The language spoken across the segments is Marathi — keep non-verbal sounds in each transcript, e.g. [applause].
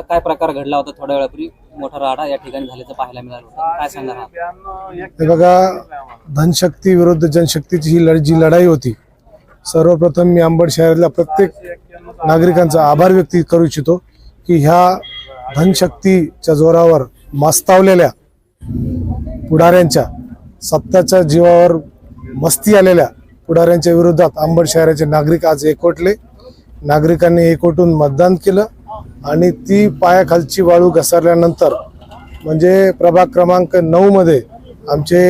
काय प्रकार घडला होता थोड्या वेळापूर्वी? मोठा राडा या ठिकाणी झाल्याचं पाहायला मिळालं होतं. काय सांगणार आहात? हे बघा धनशक्ती विरुद्ध जनशक्तीची ही लढ जी लढाई होती सर्वप्रथम मी अंबड शहरातल्या प्रत्येक नागरिकांचा आभार व्यक्त करू इच्छितो की ह्या धनशक्तीच्या जोरावर मास्तावलेल्या पुढाऱ्यांच्या सत्ताच्या जीवावर मस्ती आलेल्या पुढाऱ्यांच्या विरोधात अंबड शहराचे नागरिक आज एकवटले. नागरिकांनी एकवटून मतदान केलं. आणि ती पायाखालची वाळू घसरल्यानंतर म्हणजे प्रभाग क्रमांक नऊमध्ये आमचे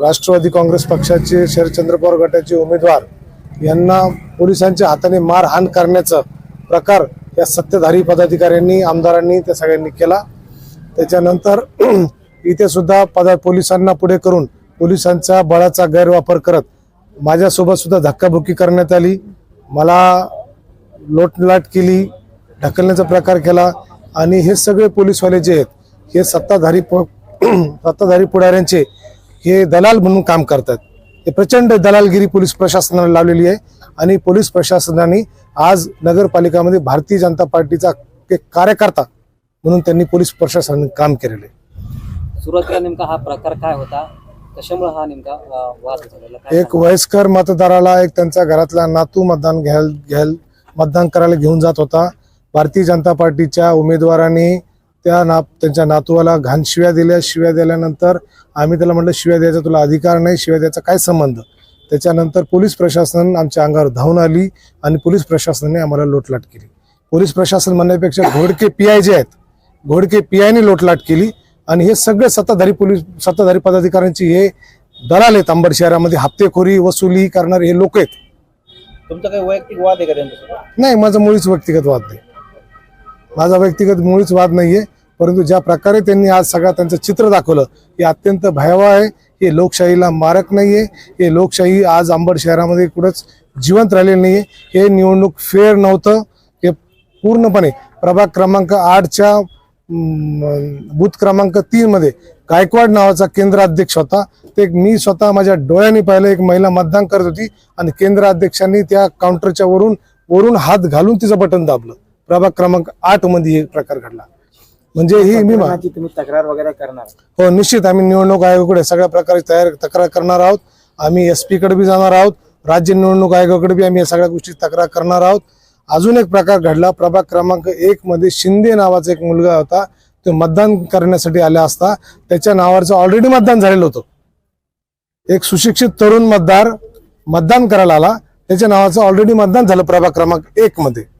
राष्ट्रवादी काँग्रेस पक्षाचे शरदचंद्र पवार गटाचे उमेदवार यांना पोलिसांच्या हाताने मारहाण करण्याचा प्रकार या सत्ताधारी पदाधिकाऱ्यांनी आमदारांनी त्या सगळ्यांनी केला. त्याच्यानंतर [clears throat] इथे सुद्धा पदा पोलिसांना पुढे करून पोलिसांचा बळाचा गैरवापर करत माझ्यासोबत सुद्धा धक्काबुक्की करण्यात आली. मला लोटलाट केली. ढकलण्याचा प्रकार केला आणि हे सगळे पोलीसवाले जे आहेत हे सत्ताधारी [clears throat] सत्ताधारी पुढाऱ्यांचे हे दलाल म्हणून काम करतात. हे प्रचंड दलालगिरी पोलीस प्रशासनाला लावलेली आहे आणि पोलीस प्रशासनाने आज नगरपालिकामध्ये भारतीय जनता पार्टीचा एक कार्यकर्ता म्हणून त्यांनी पोलीस प्रशासनाने काम केलेलं. सुरुवातीला नेमका हा प्रकार काय होता? कशामुळे हा नेमका वाद एक वयस्कर मतदाराला एक त्यांच्या घरातला नातू मतदान घ्याल घ्याल मतदान करायला घेऊन जात होता. भारतीय जनता पार्टीच्या उमेदवारांनी त्या ना त्यांच्या नातूला घाण शिव्या दिल्या. शिव्या दिल्यानंतर आम्ही त्याला म्हटलं शिव्या द्यायचा तुला अधिकार नाही शिव्या द्यायचा काय संबंध? त्याच्यानंतर पोलीस प्रशासन आमच्या अंगावर धावून आली आणि पोलीस प्रशासनाने आम्हाला लोटलाट केली. पोलीस प्रशासन म्हणण्यापेक्षा घोडके पी आय जे आहेत घोडके पी आयने लोटलाट केली आणि हे सगळे सत्ताधारी पोलीस सत्ताधारी पदाधिकाऱ्यांची हे दलाल आहेत अंबड शहरामध्ये. हप्तेखोरी वसुली करणारे हे लोक आहेत. तुमचा काही वैयक्तिक वाद आहे का त्यांच्यासोबत? नाही माझा मुळीच व्यक्तिगत वाद नाही. माझा व्यक्तिगत मुळीच वाद नाहीये परंतु ज्या प्रकारे त्यांनी आज सगळं त्यांचं चित्र दाखवलं हे अत्यंत भयावह आहे. हे लोकशाहीला मारक नाहीये. हे लोकशाही आज अंबड शहरामध्ये कुठंच जिवंत राहिलेली नाहीये. हे निवडणूक फेअर नव्हतं. हे पूर्णपणे प्रभाग क्रमांक आठच्या बूथ क्रमांक तीन मध्ये गायकवाड नावाचा केंद्र अध्यक्ष होता. ते मी स्वतः माझ्या डोळ्यांनी पाहिलं एक महिला मतदान करत होती आणि केंद्र अध्यक्षांनी त्या काउंटरच्या वरून वरून हात घालून तिचं बटन दाबलं. प्रभाग क्रमांक आठमध्ये हे प्रकार घडला. म्हणजे ही मी मा- कोणाची तुम्ही तक्रार वगैरे करणार. हो निश्चित आम्ही निवडणूक आयोगाकडे सगळ्या प्रकारे तयार तक्रार करणार आहोत. आम्ही एस पी कडे बी जाणार आहोत. राज्य निवडणूक आयोगाकडे बी आम्ही या सगळ्या गोष्टी तक्रार करणार आहोत. अजून एक प्रकार घडला. प्रभाग क्रमांक एक मध्ये शिंदे नावाचा एक मुलगा होता. तो मतदान करण्यासाठी आला असता. त्याच्या नावाचं ऑलरेडी मतदान झालेलं होतं. एक सुशिक्षित तरुण मतदार मतदान करायला आला. त्याच्या नावाचं ऑलरेडी मतदान झालं प्रभाग क्रमांक एक मध्ये.